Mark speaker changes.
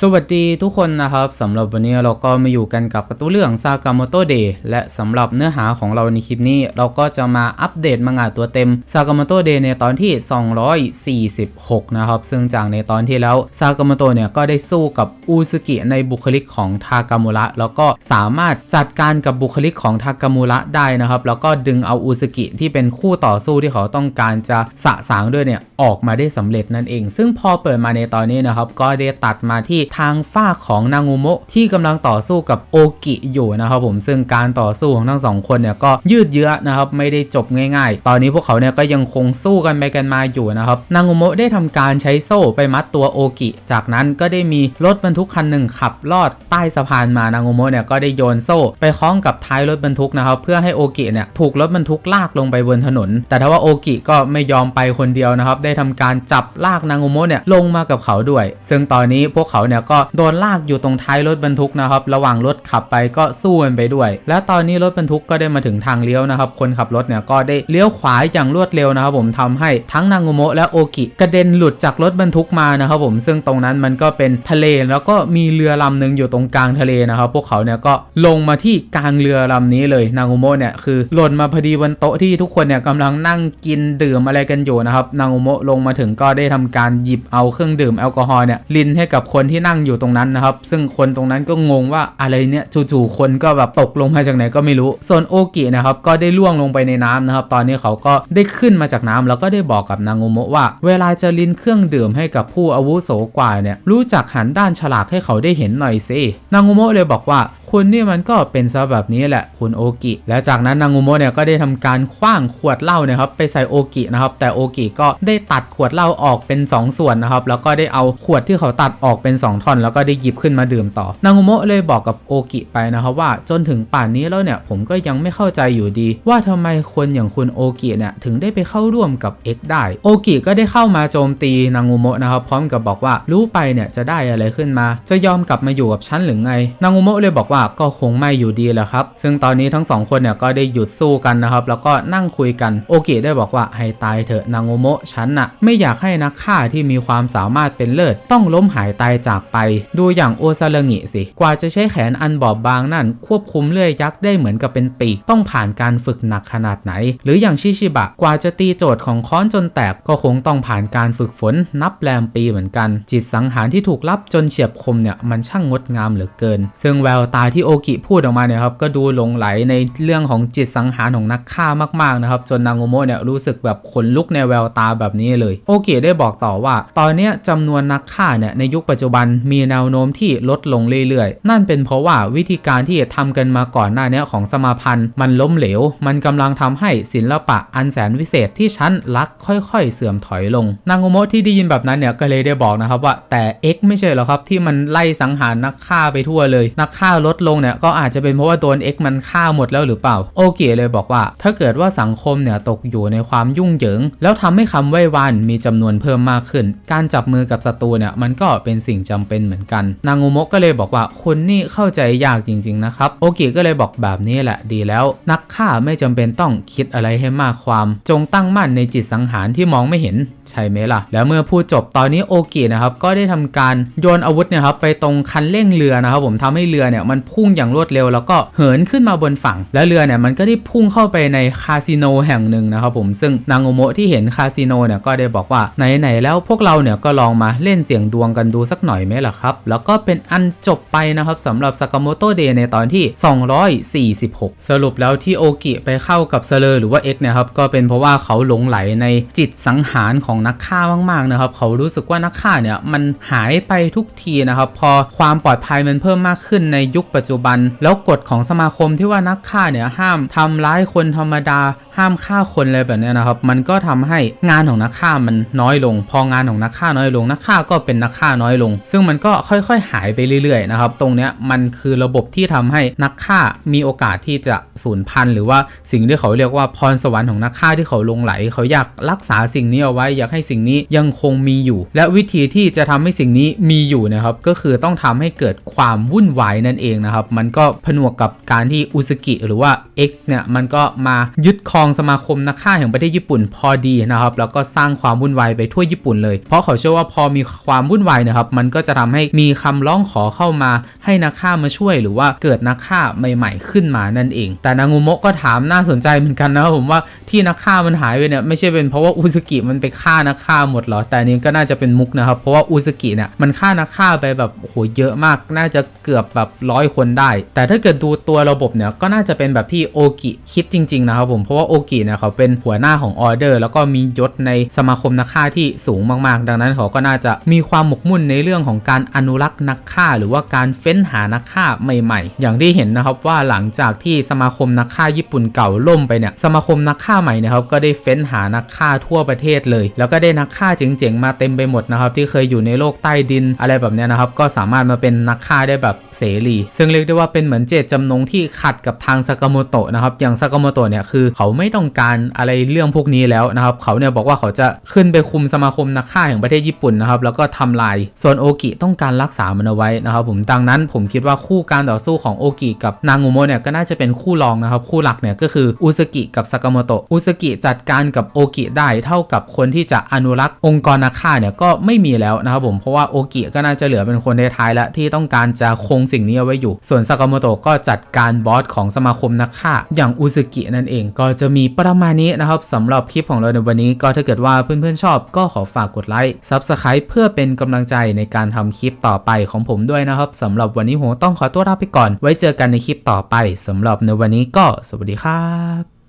Speaker 1: สวัสดีทุกคนนะครับสำหรับวันนี้เราก็มาอยู่กันกับกร์ตูนเรื่องซากามโตเดย์และสำหรับเนื้อหาของเราในคลิปนี้ เราก็จะมาอัปเดตมังงะตัวเต็มซากามโตเดย์ในตอนที่ 246 นะครับ ซึ่งจากในตอนที่แล้วซากามโตเนี่ยก็ได้สู้กับอูซึกิในบุคลิกของทากามุระแล้วก็สามารถจัดการกับบุคลิกของทากามุระได้นะครับแล้วก็ดึงเอาอูซึกิที่เป็นคู่ต่อสู้ที่เขาต้องการจะสะสางด้วยเนี่ยออกมาได้สำเร็จนั่นเอง ซึ่งพอเปิดมาในตอนนี้นะครับก็ได้ตัดมาที่ทางฝ้าของนางูโมะที่กำลังต่อสู้กับโอกิอยู่นะครับผมซึ่งการต่อสู้ของทั้งสองคนเนี่ยก็ยืดเยื้อนะครับไม่ได้จบง่าย ๆ ตอนนี้พวกเขาเนี่ยก็ยังคงสู้กันไปกันมาอยู่นะครับนางูโมะได้ทำการใช้โซ่ไปมัดตัวโอกิ จากนั้นก็ได้มีรถบรรทุกคันหนึ่งขับลอดใต้สะพานมานางูโมะเนี่ยก็ได้โยนโซ่ไปคล้องกับท้ายรถบรรทุกนะครับเพื่อให้โอกิเนี่ยถูกรถบรรทุกลากลงไปบนถนน แต่ถ้าว่าโอกิก็ไม่ยอมไปคนเดียวนะครับได้ทำการจับลากนางงูโมะเนี่ยลงมากับเขาด้วย ซึ่งตอนนี้พวกเขาเนี่ยก็โดนลากอยู่ตรงท้ายรถบรรทุกนะครับ ระหว่างรถขับไปก็สู้กันไปด้วย และตอนนี้รถบรรทุกก็ได้มาถึงทางเลี้ยวนะครับ คนขับรถเนี่ยก็ได้เลี้ยวขวาอย่างรวดเร็วนะครับผมทำให้ทั้งนางงูโมะและโอกิกระเด็นหลุดจากรถบรรทุกมานะครับผมซึ่งตรงนั้นมันก็เป็นทะเลแล้วก็มีเรือลำหนึ่งอยู่ตรงกลางทะเลนะครับ พวกเขาเนี่ยก็ลงมาที่กลางเรือลำนี้เลยนางงูโมะเนี่ยคือหล่นมาพอดีบนโต๊ะที่ทุกคนเนี่ยกำลังนั่งกินดื่มอะไรกันอยู่นะครับนางงูโมะลงมาถึงก็ได้ทำการหยิบเอาเครื่องดื่มแอลกอฮอล์เนี่ยลินให้กับคนที่นั่งอยู่ตรงนั้นนะครับ ซึ่งคนตรงนั้นก็งงว่าอะไรเนี่ยจู่ๆคนก็แบบตกลงมาจากไหนก็ไม่รู้ส่วนโอกินะครับก็ได้ล่วงลงไปในน้ำนะครับ ตอนนี้เขาก็ได้ขึ้นมาจากน้ำแล้วก็ได้บอกกับนางโงโมะว่า เวลาจะลินเครื่องดื่มให้กับผู้อาวุโสกว่าเนี่ยรู้จักหันด้านฉลากให้เขาได้เห็นหน่อยสินางโงโมะเลยบอกว่า คุณนี่มันก็เป็นซะแบบนี้แหละคุณโอกิ และจากนั้นนางงูโมะเนี่ยก็ได้ทำการคว้างขวดเหล้าเนี่ยครับไปใส่โอกินะครับแต่โอกิก็ได้ตัดขวดเหล้าออกเป็น 2 ส่วนนะครับแล้วก็ได้เอาขวดที่เขาตัดออกเป็น 2 ท่อน แล้วก็ได้หยิบขึ้นมาดื่มต่อนางงูโมะเลยบอกกับโอกิไปนะครับว่าจนถึงป่านนี้แล้วเนี่ยผมก็ยังไม่เข้าใจอยู่ดี ว่าทำไมคนอย่างคุณโอกิเนี่ยถึงได้ไปเข้าร่วมกับ X ได้โอกิก็ได้เข้ามาโจมตีนางงูโมะนะครับพร้อมกับบอกว่ารู้ไปเนี่ยจะได้อะไรขึ้นมา จะยอมกลับมาอยู่กับฉันหรือไงนางงูโมเลยบอกว่าก็คงไม่อยู่ดีแหละครับ ซึ่งตอนนี้ทั้งสองคนเนี่ยก็ได้หยุดสู้กันนะครับแล้วก็นั่งคุยกันโอกิได้บอกว่าให้ตายเถอะนางงูโมะฉันน่ะไม่อยากให้นักฆ่าที่มีความสามารถเป็นเลิศต้องล้มหายตายจากไป ดูอย่างโอซาเลงิสิกว่าจะใช้แขนอันบอบบางนั่น ควบคุมเลื่อยยักษ์ได้เหมือนกับเป็นปีกต้องผ่านการฝึกหนักขนาดไหน หรืออย่างชิชิบะกว่าจะตีโจทย์ของค้อนจนแตกก็คงต้องผ่านการฝึกฝนนับแรมปีเหมือนกัน จิตสังหารที่ถูกลับจนเฉียบคมเนี่ยมันช่างงดงามเหลือเกิน ซึ่งแววตาที่โอกิพูดออกมาเนี่ยครับก็ดูหลงไหลในเรื่องของจิตสังหารของนักฆ่ามากๆนะครับ จนนางโงโมะเนี่ยรู้สึกแบบขนลุกในแววตาแบบนี้เลย โอกิได้บอกต่อว่า ตอนนี้ยจำนวนนักฆ่าเนี่ยในยุคปัจจุบันมีแนวโน้มที่ลดลงเรื่อยๆ นั่นเป็นเพราะว่าวิธีการที่ทำกันมาก่อนหน้าเนี้ยของสมาพันธ์ มันล้มเหลว มันกำลังทำให้ศิลปะอันแสนวิเศษที่ฉันรักค่อยๆ เสื่อมถอยลง นางโงโมะที่ได้ยินแบบนั้นเนี่ยก็เลยได้บอกนะครับว่าแต่ X ไม่ใช่หรอครับที่มันไล่สังหารนักฆ่าไปทั่วเลย นักฆ่าลดลงเนี่ยก็อาจจะเป็นเพราะว่าโดน X มันฆ่าหมดแล้วหรือเปล่า โอเกะเลยบอกว่า ถ้าเกิดว่าสังคมเนี่ยตกอยู่ในความยุ่งเหยิง แล้วทำให้คำไหว้วานมีจำนวนเพิ่มมากขึ้น การจับมือกับศัตรูเนี่ยมันก็เป็นสิ่งจำเป็นเหมือนกัน นางงูโมะก็เลยบอกว่าคุณนี่เข้าใจยากจริงๆนะครับโอเกะก็เลยบอกแบบนี้แหละดีแล้ว นักฆ่าไม่จำเป็นต้องคิดอะไรให้มากความ จงตั้งมั่นในจิตสังหารที่มองไม่เห็นใช่ไหมล่ะ แล้วเมื่อพูดจบตอนนี้โอเกะนะครับก็ได้ทำการโยนอาวุธเนี่ยครับไปตรงคันเร่งเรือนะครับผมทำให้เรือเนี่ยมันพพุ่งอย่างรวดเร็ว แล้วก็เหินขึ้นมาบนฝั่ง แล้วเรือเนี่ยมันก็ได้พุ่งเข้าไปในคาสิโนแห่งหนึ่งนะครับผมซึ่งนางโอโมะที่เห็นคาสิโนเนี่ยก็ได้บอกว่าไหนๆแล้วพวกเราเนี่ยก็ลองมาเล่นเสี่ยงดวงกันดูสักหน่อยไหมล่ะครับแล้วก็เป็นอันจบไปนะครับสำหรับสากาโมโตเดย์ในตอนที่ 246 สรุปแล้วที่โอกิไปเข้ากับเซเลอร์หรือว่า X เนี่ยครับก็เป็นเพราะว่าเขาหลงไหลในจิตสังหารของนักฆ่ามากๆนะครับเขารู้สึกว่านักฆ่าเนี่ยมันหายไปทุกทีนะครับพอความปลอดภัยมันเพิ่มมากขึ้นในยุคปัจจุบัน แล้วกฎของสมาคมที่ว่านักฆ่าเนี่ยห้ามทำร้ายคนธรรมดา ห้ามฆ่าคนเลยแบบนี้นะครับ มันก็ทำให้งานของนักฆ่ามันน้อยลง พองานของนักฆ่าน้อยลง นักฆ่าก็เป็นนักฆ่าน้อยลง ซึ่งมันก็ค่อยๆ หายไปเรื่อยๆนะครับ ตรงเนี้ยมันคือระบบที่ทำให้นักฆ่ามีโอกาสที่จะสูญพันธุ์หรือว่าสิ่งที่เขาเรียกว่าพรสวรรค์ของนักฆ่าที่เขาลงไหล เขาอยากรักษาสิ่งนี้เอาไว้ อยากให้สิ่งนี้ยังคงมีอยู่ และวิธีที่จะทำให้สิ่งนี้มีอยู่นะครับ ก็คือต้องทำให้เกิดความวุ่นวายนั่นเองนะครับ มันก็ผนวกกับการที่อุซึกิหรือว่า X เนี่ยมันก็มายึดครองสมาคมนักฆ่าแห่งประเทศญี่ปุ่นพอดีนะครับแล้วก็สร้างความวุ่นวายไปทั่วญี่ปุ่นเลย เพราะเขาเชื่อว่าพอมีความวุ่นวายนะครับมันก็จะทำให้มีคำร้องขอเข้ามาให้นักฆ่ามาช่วย หรือว่าเกิดนักฆ่าใหม่ ๆ ขึ้นมานั่นเอง แต่นางุโมะก็ถามน่าสนใจเหมือนกันนะครับผมว่าที่นักฆ่ามันหายไปเนี่ยไม่ใช่เป็นเพราะว่าอุซึกิมันไปฆ่านักฆ่าหมดหรอแต่นี้ก็น่าจะเป็นมุกนะครับเพราะว่าอุซึกิเนี่ยมันฆ่านักฆ่าไปแบบโหเยอะมากน่าจะเกือบแบบร้อยคนได้ แต่ถ้าเกิดดูตัวระบบเนี่ยก็น่าจะเป็นแบบที่โอกิคิดจริงๆนะครับผมเพราะว่าโอกิเนี่ยเขาเป็นหัวหน้าของออเดอร์ แล้วก็มียศในสมาคมนักฆ่าที่สูงมากๆ ดังนั้นเขาก็น่าจะมีความหมกมุ่นในเรื่องของการอนุรักษ์นักฆ่า หรือว่าการเฟ้นหานักฆ่าใหม่ๆ อย่างที่เห็นนะครับว่าหลังจากที่สมาคมนักฆ่าญี่ปุ่นเก่าล่มไปเนี่ยสมาคมนักฆ่าใหม่นะครับก็ได้เฟ้นหานักฆ่าทั่วประเทศเลย แล้วก็ได้นักฆ่าเจ๋งๆมาเต็มไปหมดนะครับที่เคยอยู่ในโลกใต้ดินอะไรแบบเนี้ยนะครับก็สามารถมาเป็นนักฆ่าได้แบบเสรีซึ่งเรียกได้ว่าเป็นเหมือนเจตจำนงที่ขัดกับทางซากาโมโตะนะครับอย่างซากาโมโตะเนี่ยคือเขาไม่ต้องการอะไรเรื่องพวกนี้แล้วนะครับเขาเนี่ยบอกว่าเขาจะขึ้นไปคุมสมาคมนักฆ่าแห่งประเทศญี่ปุ่นนะครับแล้วก็ทำลายส่วนโอกิต้องการรักษามันเอาไว้นะครับผมดังนั้นผมคิดว่าคู่การต่อสู้ของโอกิกับนางงูโมเนี่ยก็น่าจะเป็นคู่รองนะครับคู่หลักเนี่ยก็คืออุซกิกับซากาโมโตะอุซกิจัดการกับโอกิได้เท่ากับคนที่จะอนุรักษ์องค์กรนักฆ่าเนี่ยก็ไม่มีแล้วนะครับผมเพราะว่าโอกิก็น่าจะเหลือเป็นคนท้ายๆแล้วที่ต้องการจะคงสิ่งนี้เอาไว้อยู่ส่วนซากาโมโตะก็จัดการบอสของสมาคมนักฆ่า อย่างอุซกินั่นเองก็จะมีประมาณนี้นะครับสำหรับคลิปของเราในวันนี้ก็ถ้าเกิดว่าเพื่อนๆชอบก็ขอฝากกดไลค์ซับสไครป์เพื่อเป็นกำลังใจในการทำคลิปต่อไปของผมด้วยนะครับสำหรับวันนี้ผมต้องขอตัวลาไปก่อน ไว้เจอกันในคลิปต่อไปสำหรับในวันนี้ก็สวัสดีครับ